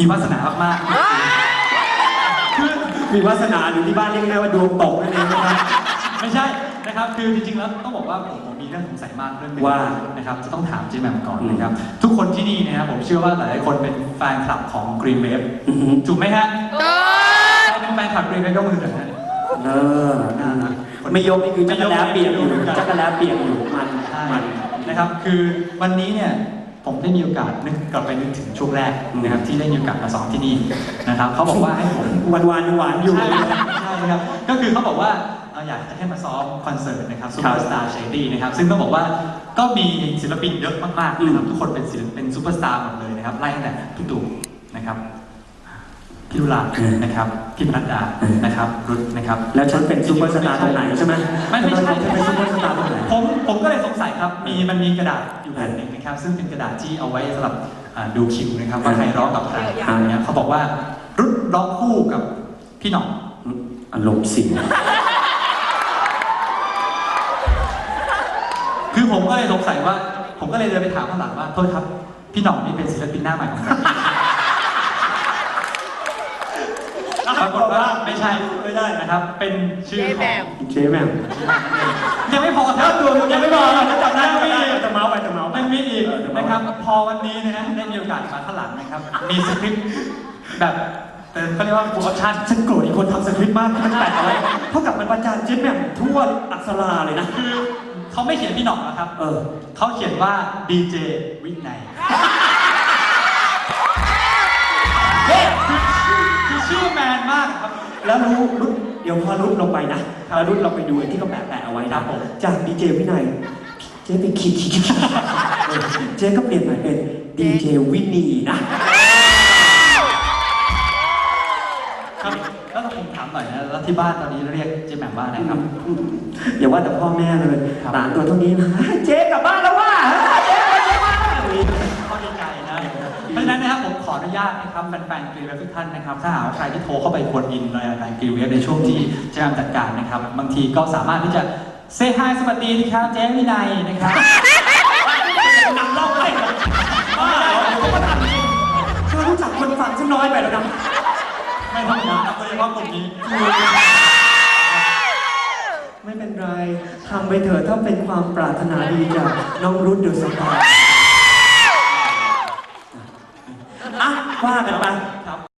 มีวาสนามากๆคือมีวาสนาหรือที่บ้านเรียกง่ายๆว่าดวงตกนั่นเองนะครับไม่ใช่นะครับคือจริงๆแล้วต้องบอกว่าผมผมมีเรื่องสงสัยมากเรื่องหนึงว่านะครับจะต้องถามเจแหมมก่อนนะครับ ทุกคนที่นี่นะครับผมเชื่อว่าหลายๆคนเป็นแฟนคลับของ Green Wave อือหือ ถูกไหมฮะใครเป็นแฟนคลับ Green Wave ยกมือหน่อยนะเออไม่ยกนี่คือจักรแล้เปียกอยู่จักรแล้เปียกอยู่มันใช่มันนะครับ คือวันนี้เนี่ย ผมได้มีโอกาสนึกกลับไปนึกถึงช่วงแรกนะครับที่ได้มีโอกาสมาสอนที่นี่นะครับเขาบอกว่าให้ผมวันวานๆหวานอยู่ใช่ใช่ครับก็คือเขาบอกว่าเอ่ออยากจะให้มาซ้อมคอนเสิร์ตนะครับ Superstar Shady นะครับซึ่งต้องบอกว่าก็มีศิลปินเยอะมากๆนะครับทุกคนเป็นศิลปินเป็นซูเปอร์สตาร์หมดเลยนะครับไล่ตั้งแต่พี่ตู่นะครับพี่ลุลานะครับพี่ปนัดดานะครับรุดนะครับ แล้วฉันเป็นซูเปอร์สตาร์ตรงไหนใช่ไหมไม่ไม่ใช่ฉันเป็นซูเปอร์สตาร์ตรงไหนผมผมก็เลยสงสัยครับมีมันมีกระดาษ อยู่แผ่นหนึ่งนะครับ ซึ่งเป็นกระดาษที่เอาไว้สำหรับอ่าดูคิวนะครับว่าใครร้องกับใครอะไรเงี้ยเขาบอกว่ารุดร้องคู่กับพี่หน่องอารมณ์เสียคือผมก็เลยสงสัยว่า ผมก็เลยเดินไปถามข้างหลังว่าโทษครับ พี่หน่องนี่เป็นศิลปินหน้าใหม่ของผมปรากฏว่าไม่ใช่ไม่ได้นะครับ เป็นชื่อของ เจ๊แหม่มยังไม่พอครับตัวยังไม่พอจะจำได้ไม่อีกจะเมาส์ไปจะเมาส์ไปไม่มีอีกนะครับพอวันนี้นะฮะได้มีโอกาสมาข้างหลังนะครับ มีสคริปต์แบบเอ่อเขาเรียกว่าฟูลออปชั่นฉันโกรธอีกคนทำสคริปต์มากมันแปะเอาไว้เท่ากับมันประจานเจ๊แหม่มทั่วอักษราเลยนะคือเขาไม่เขียนพี่หน่องนะครับ เออเขาเขียนว่าดีเจวินัยคือชื่อแมนมากครับแล้วรู้รุดเดี๋ยวพอรุดลงไปนะแล้วรุดเราไปดูไอ้ที่เขาแปะแปะเอาไว้ครันะบผมจากดีเจวินัยเจ๊ไปคิดคิดคิดเออเจ๊ก็เปลี่ยนใหม่เป็นดีเจวินีนะ ครับแล้วผมถามหน่อยนะแล้วที่บ้านตอนนี้เรียกเจ๊แหม่มว่าอะไรครับ อย่าว่าแต่พ่อแม่เลยครับ หลานตัวเท่านี้นะเจ๊กลับบ้านแล้วว่าเจ๊ไปเจ๊มาอย่างนี้เข้าใจนะเพราะฉะนั้นนะครับผมขออนุญาตนะครับแฟนๆกรีเวฟทุกท่านนะครับถ้าหากว่าใครที่โทรเข้าไปกวนอินในรายการกรีเวฟในช่วงที่เจะทำจัดการนะครับ บางทีก็สามารถที่จะ เซฮายสวัสดีนะครับเจ๊วินัยนะครับนำเล่าไปบ้าเหรอเขามาทำจริงเธอรู้จักคนฟังฉันน้อยไปแล้วนะไม่ธรรมดาครับโดยเฉพาะกลุ่มนี้ ไม่เป็นไรทำไปเถอะถ้าเป็นความปรารถนาดีจากน้องรุ่นเดอะสตาร์อะว่ากันไป